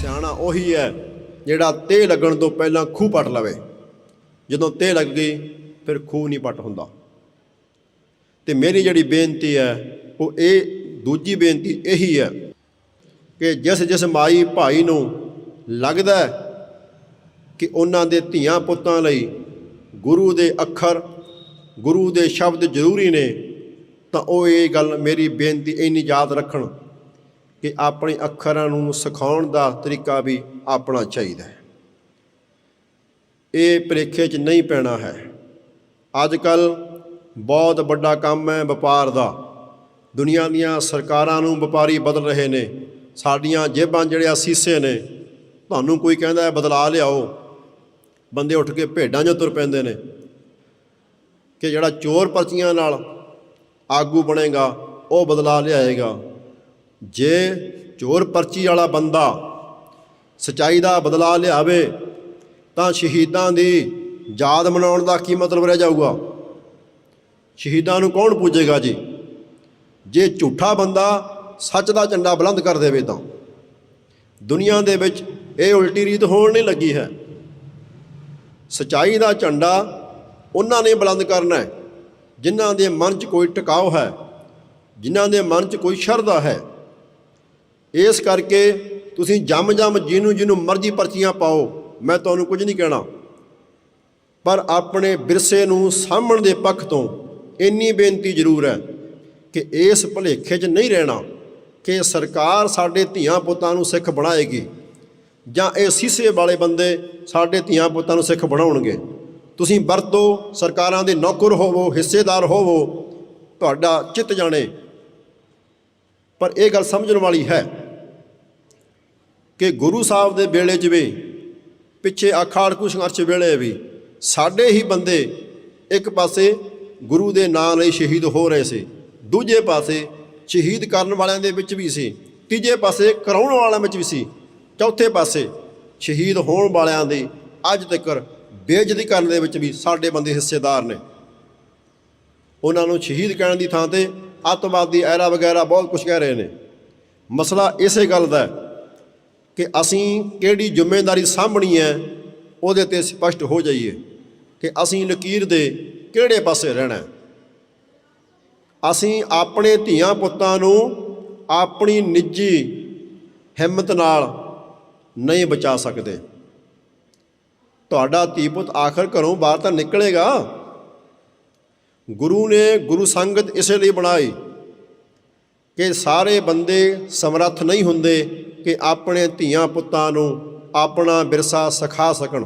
ਸਿਆਣਾ ਉਹੀ ਹੈ ਜਿਹੜਾ ਤੇ ਲੱਗਣ ਤੋਂ ਪਹਿਲਾਂ ਖੂਹ ਪਟ ਲਵੇ। ਜਦੋਂ ਤੇ ਲੱਗ ਗਈ, ਫਿਰ ਖੂਹ ਨਹੀਂ ਪਟ ਹੁੰਦਾ। ਤੇ ਮੇਰੀ ਜਿਹੜੀ ਬੇਨਤੀ ਹੈ, ਉਹ ਇਹ ਦੂਜੀ ਬੇਨਤੀ ਇਹੀ ਹੈ ਕਿ ਜਿਸ ਜਿਸ ਮਾਈ ਭਾਈ ਨੂੰ ਲੱਗਦਾ ਕਿ ਉਹਨਾਂ ਦੇ ਧੀਆਂ ਪੁੱਤਾਂ ਲਈ ਗੁਰੂ ਦੇ ਅੱਖਰ, ਗੁਰੂ ਦੇ ਸ਼ਬਦ ਜ਼ਰੂਰੀ ਨੇ, ਤਾਂ ਉਹ ਇਹ ਗੱਲ ਮੇਰੀ ਬੇਨਤੀ ਇੰਨੀ ਯਾਦ ਰੱਖਣ ਕਿ ਆਪਣੇ ਅੱਖਰਾਂ ਨੂੰ ਸਿਖਾਉਣ ਦਾ ਤਰੀਕਾ ਵੀ ਆਪਣਾ ਚਾਹੀਦਾ ਹੈ। ਇਹ ਪ੍ਰੀਖੇ 'ਚ ਨਹੀਂ ਪੈਣਾ ਹੈ। ਅੱਜ ਕੱਲ ਬਹੁਤ ਵੱਡਾ ਕੰਮ ਹੈ ਵਪਾਰ ਦਾ। ਦੁਨੀਆ ਦੀਆਂ ਸਰਕਾਰਾਂ ਨੂੰ ਵਪਾਰੀ ਬਦਲ ਰਹੇ ਨੇ। ਸਾਡੀਆਂ ਜੇਬਾਂ ਜਿਹੜੇ ਅਸੀਸੇ ਨੇ, ਤੁਹਾਨੂੰ ਕੋਈ ਕਹਿੰਦਾ ਹੈ ਬਦਲਾ ਲਿਆਓ। ਬੰਦੇ ਉੱਠ ਕੇ ਭੇਡਾਂ 'ਚ ਤੁਰ ਪੈਂਦੇ ਨੇ। ਕਿ ਜਿਹੜਾ ਚੋਰ ਪਰਚੀਆਂ ਨਾਲ ਆਗੂ ਬਣੇਗਾ, ਉਹ ਬਦਲਾ ਲਿਆਏਗਾ। ਜੇ ਚੋਰ ਪਰਚੀ ਵਾਲਾ ਬੰਦਾ ਸਚਾਈ ਦਾ ਬਦਲਾ ਲਿਆਵੇ, ਤਾਂ ਸ਼ਹੀਦਾਂ ਦੀ ਯਾਦ ਮਨਾਉਣ ਦਾ ਕੀ ਮਤਲਬ ਰਹਿ ਜਾਊਗਾ? ਸ਼ਹੀਦਾਂ ਨੂੰ ਕੌਣ ਪੂਜੇਗਾ ਜੀ? ਜੇ ਝੂਠਾ ਬੰਦਾ ਸੱਚ ਦਾ ਝੰਡਾ ਬੁਲੰਦ ਕਰ ਦੇਵੇ ਤਾਂ। ਦੁਨੀਆ ਦੇ ਵਿੱਚ ਇਹ ਉਲਟੀ ਰੀਤ ਹੋਣ ਨਹੀਂ ਲੱਗੀ ਹੈ। ਸਚਾਈ ਦਾ ਝੰਡਾ ਉਹਨਾਂ ਨੇ ਬੁਲੰਦ ਕਰਨਾ ਹੈ, ਜਿਨ੍ਹਾਂ ਦੇ ਮਨ 'ਚ ਕੋਈ ਟਿਕਾਓ ਹੈ, ਜਿਨ੍ਹਾਂ ਦੇ ਮਨ 'ਚ ਕੋਈ ਸ਼ਰਧਾ ਹੈ। ਇਸ ਕਰਕੇ ਤੁਸੀਂ ਜੰਮ ਜੰਮ ਜਿਹਨੂੰ ਜਿਹਨੂੰ ਮਰਜ਼ੀ ਪਰਚੀਆਂ ਪਾਓ, ਮੈਂ ਤੁਹਾਨੂੰ ਕੁਝ ਨਹੀਂ ਕਹਿਣਾ। ਪਰ ਆਪਣੇ ਵਿਰਸੇ ਨੂੰ ਸਾਂਭਣ ਦੇ ਪੱਖ ਤੋਂ ਇੰਨੀ ਬੇਨਤੀ ਜ਼ਰੂਰ ਹੈ ਕਿ ਇਸ ਭੁਲੇਖੇ 'ਚ ਨਹੀਂ ਰਹਿਣਾ ਕਿ ਸਰਕਾਰ ਸਾਡੇ ਧੀਆਂ ਪੁੱਤਾਂ ਨੂੰ ਸਿੱਖ ਬਣਾਏਗੀ ਜਾਂ ਇਹ ਸੀਸੇ ਵਾਲੇ ਬੰਦੇ ਸਾਡੇ ਧੀਆਂ ਪੁੱਤਾਂ ਨੂੰ ਸਿੱਖ ਬਣਾਉਣਗੇ। ਤੁਸੀਂ ਵਰਤੋ, ਸਰਕਾਰਾਂ ਦੇ ਨੌਕਰ ਹੋਵੋ, ਹਿੱਸੇਦਾਰ ਹੋਵੋ, ਤੁਹਾਡਾ ਚਿੱਤ ਜਾਣੇ। ਪਰ ਇਹ ਗੱਲ ਸਮਝਣ ਵਾਲੀ ਹੈ ਕਿ ਗੁਰੂ ਸਾਹਿਬ ਦੇ ਵੇਲੇ ਜਿਵੇਂ ਪਿੱਛੇ ਆਖਾੜਕੂ ਸੰਘਰਸ਼ ਵੇਲੇ ਵੀ, ਸਾਡੇ ਹੀ ਬੰਦੇ ਇੱਕ ਪਾਸੇ ਗੁਰੂ ਦੇ ਨਾਂ ਲਈ ਸ਼ਹੀਦ ਹੋ ਰਹੇ ਸੀ, ਦੂਜੇ ਪਾਸੇ ਸ਼ਹੀਦ ਕਰਨ ਵਾਲਿਆਂ ਦੇ ਵਿੱਚ ਵੀ ਸੀ, ਤੀਜੇ ਪਾਸੇ ਕਰਾਉਣ ਵਾਲਿਆਂ ਵਿੱਚ ਵੀ ਸੀ, ਚੌਥੇ ਪਾਸੇ ਸ਼ਹੀਦ ਹੋਣ ਵਾਲਿਆਂ ਦੀ ਅੱਜ ਤੱਕ ਬੇਇੱਜ਼ਤੀ ਕਰਨ ਦੇ ਵਿੱਚ ਵੀ ਸਾਡੇ ਬੰਦੇ ਹਿੱਸੇਦਾਰ ਨੇ। ਉਹਨਾਂ ਨੂੰ ਸ਼ਹੀਦ ਕਹਿਣ ਦੀ ਥਾਂ ਤੇ ਅੱਤਵਾਦੀ ਐਰਾ ਵਗੈਰਾ ਬਹੁਤ ਕੁਝ ਕਹਿ ਰਹੇ ਨੇ। ਮਸਲਾ ਇਸੇ ਗੱਲ ਦਾ ਹੈ ਕਿ ਅਸੀਂ ਕਿਹੜੀ ਜ਼ਿੰਮੇਵਾਰੀ ਸਾਂਭਣੀ ਹੈ, ਉਹਦੇ ਤੇ ਸਪਸ਼ਟ ਹੋ ਜਾਈਏ ਕਿ ਅਸੀਂ ਲਕੀਰ ਦੇ ਕਿਹੜੇ ਪਾਸੇ ਰਹਿਣਾ ਅਸੀਂ ਆਪਣੇ ਧੀਆਂ ਪੁੱਤਾਂ ਨੂੰ ਆਪਣੀ ਨਿੱਜੀ ਹਿੰਮਤ ਨਾਲ ਨਹੀਂ ਬਚਾ ਸਕਦੇ। ਤੁਹਾਡਾ ਧੀ ਪੁੱਤ ਆਖਰ ਘਰੋਂ ਬਾਹਰ ਤਾਂ ਨਿਕਲੇਗਾ। ਗੁਰੂ ਨੇ ਗੁਰੂ ਸੰਗਤ ਇਸੇ ਲਈ ਬਣਾਈ ਕਿ ਸਾਰੇ ਬੰਦੇ ਸਮਰੱਥ ਨਹੀਂ ਹੁੰਦੇ। ਕਿ ਆਪਣੇ ਧੀਆਂ ਪੁੱਤਾਂ ਨੂੰ ਆਪਣਾ ਵਿਰਸਾ ਸਿਖਾ ਸਕਣ।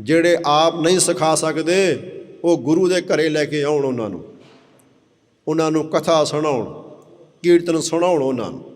ਜਿਹੜੇ ਆਪ ਨਹੀਂ ਸਿਖਾ ਸਕਦੇ, ਉਹ ਗੁਰੂ ਦੇ ਘਰੇ ਲੈ ਕੇ ਆਉਣ ਉਹਨਾਂ ਨੂੰ। ਉਹਨਾਂ ਨੂੰ ਕਥਾ ਸੁਣਾਉਣ, ਕੀਰਤਨ ਸੁਣਾਉਣ ਉਹਨਾਂ ਨੂੰ।